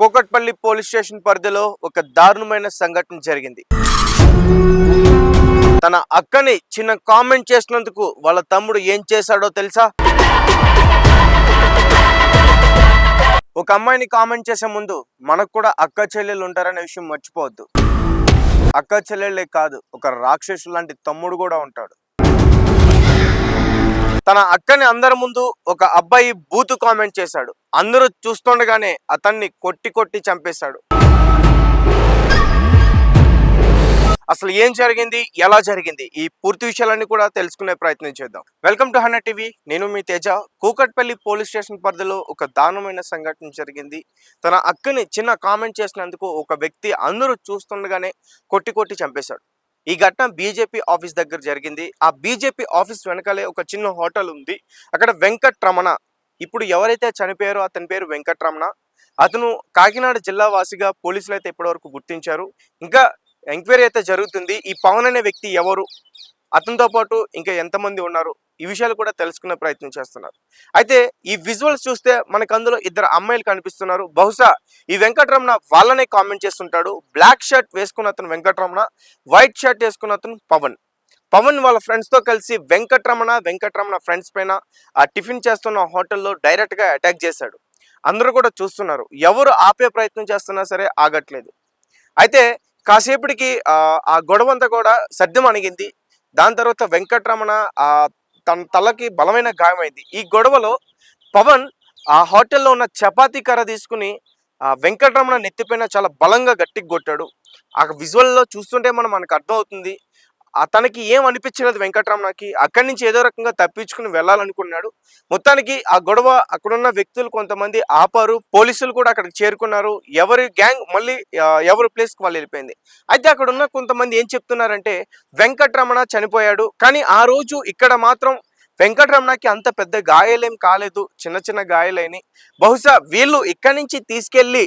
Kukatpally police station పరిధిలో ఒక దారుణమైన సంఘటన జరిగింది. తన అక్కని చిన్న కామెంట్ చేసినందుకు వాళ్ళ తమ్ముడు ఏం చేశాడో తెలుసా? ఒక అమ్మాయిని కామెంట్ చేసే ముందు మనకు కూడా అక్క చెల్లెలు ఉంటారనే విషయం మర్చిపోవద్దు. అక్క చెల్లెళ్ళే కాదు ఒక రాక్షసు లాంటి తమ్ముడు కూడా ఉంటాడు. తన అక్కని అందరి ముందు ఒక అబ్బాయి బూతు కామెంట్ చేశాడు. అందరూ చూస్తుండగానే అతన్ని కొట్టి కొట్టి చంపేశాడు. అసలు ఏం జరిగింది? ఎలా జరిగింది? ఈ పూర్తి విషయాలన్నీ కూడా తెలుసుకునే ప్రయత్నం చేద్దాం. Welcome to Hanna TV. నేను మీ తేజ. కూకట్పల్లి పోలీస్ స్టేషన్ పరిధిలో ఒక దారుణమైన సంఘటన జరిగింది. తన అక్కని చిన్న కామెంట్ చేసినందుకు ఒక వ్యక్తి అందరూ చూస్తుండగానే కొట్టి కొట్టి చంపేశాడు. ఈ ఘటన బీజేపీ ఆఫీస్ దగ్గర జరిగింది. ఆ బీజేపీ ఆఫీస్ వెనకాలే ఒక చిన్న హోటల్ ఉంది. అక్కడ వెంకట్ రమణ ఇప్పుడు ఎవరైతే చనిపోయారో అతని పేరు వెంకట రమణ అతను కాకినాడ జిల్లా వాసిగా పోలీసులు అయితే ఇప్పటివరకు గుర్తించారు. ఇంకా ఎంక్వైరీ అయితే జరుగుతుంది. ఈ పవన్ అనే వ్యక్తి ఎవరు? అతనితో పాటు ఇంకా ఎంతమంది ఉన్నారు? ఈ విషయాలు కూడా తెలుసుకునే ప్రయత్నం చేస్తున్నారు. అయితే ఈ విజువల్స్ చూస్తే మనకు అందులో ఇద్దరు అమ్మాయిలు కనిపిస్తున్నారు. బహుశా ఈ వెంకటరమణ వాళ్ళనే కామెంట్ చేస్తుంటాడు. బ్లాక్ షర్ట్ వేసుకున్న అతను వెంకటరమణ వైట్ షర్ట్ వేసుకున్న అతను పవన్. పవన్ వాళ్ళ ఫ్రెండ్స్తో కలిసి వెంకటరమణ వెంకటరమణ ఫ్రెండ్స్ పైన ఆ టిఫిన్ చేస్తున్న హోటల్లో డైరెక్ట్గా అటాక్ చేశాడు. అందరూ కూడా చూస్తున్నారు. ఎవరు ఆపే ప్రయత్నం చేస్తున్నా సరే ఆగట్లేదు. అయితే కాసేపటికి ఆ, ఆ గొడవ అంతా కూడా సర్దం అణిగింది దాని తర్వాత వెంకటరమణ ఆ తన తలకి బలమైన గాయమైంది. ఈ గొడవలో పవన్ ఆ హోటల్లో ఉన్న చపాతీ కర్ర తీసుకుని ఆ వెంకటరమణ నెత్తిపైన చాలా బలంగా గట్టికి కొట్టాడు ఆ విజువల్లో చూస్తుంటే మనం మనకు అర్థమవుతుంది అతనికి ఏం అనిపించలేదు వెంకటరమణకి అక్కడి నుంచి ఏదో రకంగా తప్పించుకుని వెళ్ళాలనుకున్నాడు. మొత్తానికి ఆ గొడవ అక్కడున్న వ్యక్తులు కొంతమంది ఆపారు. పోలీసులు కూడా అక్కడికి చేరుకున్నారు. ఎవరి గ్యాంగ్ మళ్ళీ ఎవరి ప్లేస్కి వాళ్ళు వెళ్ళిపోయింది. అయితే అక్కడున్న కొంతమంది ఏం చెప్తున్నారంటే వెంకటరమణ చనిపోయాడు. కానీ ఆ రోజు ఇక్కడ మాత్రం వెంకటరమణకి అంత పెద్ద గాయాలేం కాలేదు. చిన్న చిన్న గాయాలైనవి బహుశా వీళ్ళు ఇక్కడి నుంచి తీసుకెళ్ళి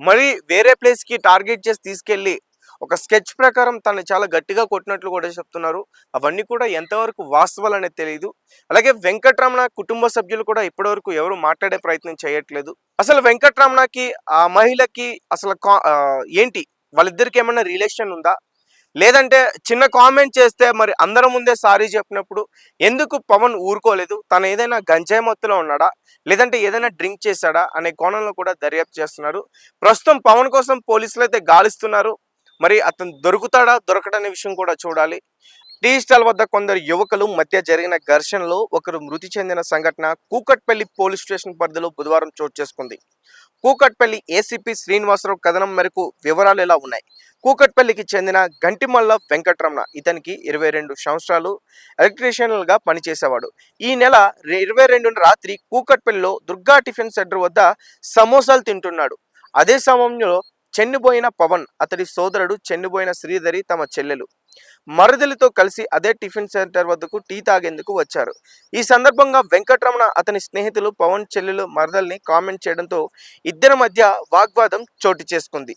మరి వేరే ప్లేస్కి టార్గెట్ చేసి తీసుకెళ్ళి ఒక స్కెచ్ ప్రకారం తను చాలా గట్టిగా కొట్టినట్లు కూడా చెప్తున్నారు. అవన్నీ కూడా ఎంతవరకు వాస్తవాలు అనేది తెలియదు అలాగే వెంకటరమణ కుటుంబ సభ్యులు కూడా ఇప్పటివరకు ఎవరు మాట్లాడే ప్రయత్నం చేయట్లేదు. అసలు వెంకటరమణకి ఆ మహిళకి అసలు కా- ఏంటి? వాళ్ళిద్దరికి ఏమన్నా రిలేషన్ ఉందా? లేదంటే చిన్న కామెంట్ చేస్తే మరి అందరి ముందే సారీ చెప్పినప్పుడు ఎందుకు పవన్ ఊరుకోలేదు? తను ఏదైనా గంజాయి మత్తులో ఉన్నాడా? లేదంటే ఏదైనా డ్రింక్ చేశాడా? అనే కోణంలో కూడా దర్యాప్తు చేస్తున్నారు. ప్రస్తుతం పవన్ కోసం పోలీసులు అయితే గాలిస్తున్నారు. మరి అతను దొరుకుతాడా దొరకడనే విషయం కూడా చూడాలి. టీ స్టాల్ వద్ద కొందరు యువకులు మధ్య జరిగిన ఘర్షణలో ఒకరు మృతి చెందిన సంఘటన కూకట్పల్లి పోలీస్ స్టేషన్ పరిధిలో బుధవారం చోటు చేసుకుంది. కూకట్పల్లి ఏసీపీ శ్రీనివాసరావు కథనం మేరకు వివరాలు ఎలా ఉన్నాయి? కూకట్పల్లికి చెందిన గంటిమల్ల వెంకటరమణ ఇతనికి ఇరవై రెండు సంవత్సరాలు ఎలక్ట్రీషియన్గా పనిచేసేవాడు. ఈ నెల ఇరవై రెండు రాత్రి కూకట్పల్లిలో దుర్గా టిఫిన్ సెంటర్ వద్ద సమోసాలు తింటున్నాడు. అదే సమయంలో చెన్నిపోయిన పవన్ అతడి సోదరుడు చెన్నిపోయిన శ్రీధరి తమ చెల్లెలు. మరుదలితో కలిసి అదే టిఫిన్ సెంటర్ వద్దకు టీ తాగేందుకు వచ్చారు. ఈ సందర్భంగా వెంకటరమణ అతని స్నేహితులు పవన్ చెల్లెలు మరదల్ని కామెంట్ చేయడంతో ఇద్దరి మధ్య వాగ్వాదం చోటు చేసుకుంది.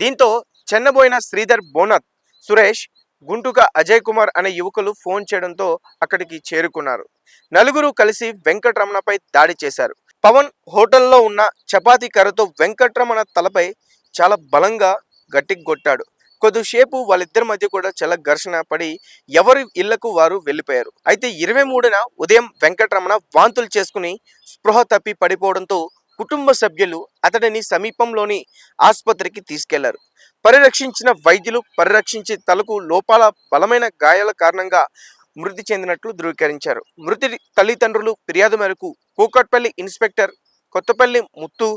దీంతో చెన్నబోయిన శ్రీధర్ బోనత్ సురేష్ గుంటుక అజయ్ కుమార్ అనే యువకులు ఫోన్ చేయడంతో అక్కడికి చేరుకున్నారు. నలుగురు కలిసి వెంకటరమణపై దాడి చేశారు. పవన్ హోటల్లో ఉన్న చపాతీ కర్రతో వెంకటరమణ తలపై చాలా బలంగా గట్టికి కొట్టాడు. కొద్దిసేపు వాళ్ళిద్దరి మధ్య కూడా చాలా ఘర్షణ పడి ఎవరి ఇళ్ళకు వారు వెళ్ళిపోయారు. అయితే ఇరవై మూడున ఉదయం వెంకటరమణ వాంతులు చేసుకుని స్పృహ తప్పి పడిపోవడంతో కుటుంబ సభ్యులు అతడిని సమీపంలోని ఆసుపత్రికి తీసుకెళ్ళారు. పరిరక్షించిన వైద్యులు పరిరక్షించి తలకు లోపాల బలమైన గాయాల కారణంగా మృతి చెందినట్లు ధృవీకరించారు. మృతి తల్లిదండ్రులు ఫిర్యాదు మేరకు కూకట్పల్లి ఇన్స్పెక్టర్ కొత్తపల్లి ముత్తు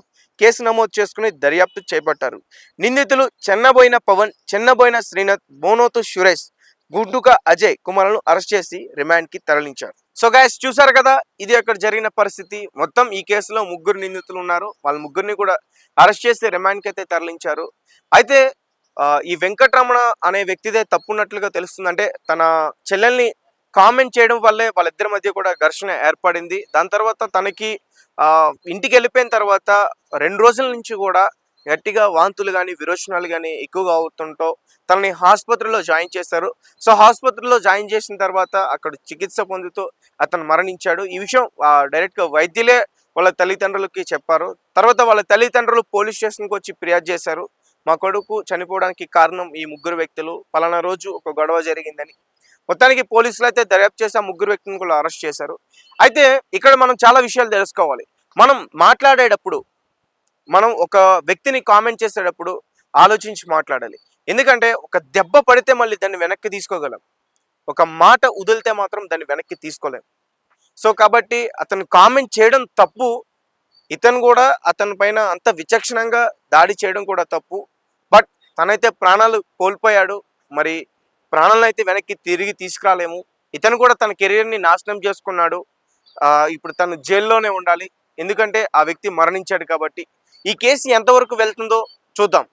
కేసు నమోదు చేసుకుని దర్యాప్తు చేపట్టారు. నిందితులు చెన్నబోయిన పవన్ చెన్నబోయిన శ్రీనాథ్ బోనోతు సురేష్ గుడ్డుక అజయ్ కుమార్లను అరెస్ట్ చేసి రిమాండ్కి తరలించారు. సో గాయస్ చూసారు కదా ఇది అక్కడ జరిగిన పరిస్థితి. మొత్తం ఈ కేసులో ముగ్గురు నిందితులు ఉన్నారు. వాళ్ళ ముగ్గురిని కూడా అరెస్ట్ చేసి రిమాండ్కి అయితే తరలించారు. అయితే ఈ వెంకటరమణ అనే వ్యక్తిదే తప్పున్నట్లుగా తెలుస్తుంది. అంటే తన చెల్లెల్ని కామెంట్ చేయడం వల్లే వాళ్ళిద్దరి మధ్య కూడా ఘర్షణ ఏర్పడింది. దాని తర్వాత తనకి ఇంటికి వెళ్ళిపోయిన తర్వాత రెండు రోజుల నుంచి కూడా గట్టిగా వాంతులు కానీ విరోచనాలు కానీ ఎక్కువగా అవుతుంటో తనని ఆసుపత్రిలో జాయిన్ చేశారు. సో ఆసుపత్రిలో జాయిన్ చేసిన తర్వాత అక్కడ చికిత్స పొందుతూ అతను మరణించాడు. ఈ విషయం డైరెక్ట్గా డైరెక్ట్గా వైద్యులే వాళ్ళ తల్లిదండ్రులకి చెప్పారు. తర్వాత వాళ్ళ తల్లిదండ్రులు పోలీస్ స్టేషన్కి వచ్చి ఫిర్యాదు చేశారు. మా కొడుకు చనిపోవడానికి కారణం ఈ ముగ్గురు వ్యక్తులు. పలానా రోజు ఒక గొడవ జరిగిందని. మొత్తానికి పోలీసులు అయితే దర్యాప్తు చేసి ఆ ముగ్గురు వ్యక్తులను కూడా అరెస్ట్ చేశారు. అయితే ఇక్కడ మనం చాలా విషయాలు తెలుసుకోవాలి. మనం మాట్లాడేటప్పుడు మనం ఒక వ్యక్తిని కామెంట్ చేసేటప్పుడు ఆలోచించి మాట్లాడాలి. ఎందుకంటే ఒక దెబ్బ పడితే మళ్ళీ దాన్ని వెనక్కి తీసుకోగలం. ఒక మాట వదిలితే మాత్రం దాన్ని వెనక్కి తీసుకోలేం. సో కాబట్టి అతను కామెంట్ చేయడం తప్పు. ఇతను కూడా అతని పైన అంత విచక్షణంగా దాడి చేయడం కూడా తప్పు. తనైతే ప్రాణాలు కోల్పోయాడు. మరి ప్రాణాలను అయితే వెనక్కి తిరిగి తీసుకురాలేము. ఇతను కూడా తన కెరీర్ని నాశనం చేసుకున్నాడు. ఆ, ఇప్పుడు తను జైల్లోనే ఉండాలి. ఎందుకంటే ఆ వ్యక్తి మరణించాడు కాబట్టి. ఈ కేసు ఎంతవరకు వెళ్తుందో చూద్దాం.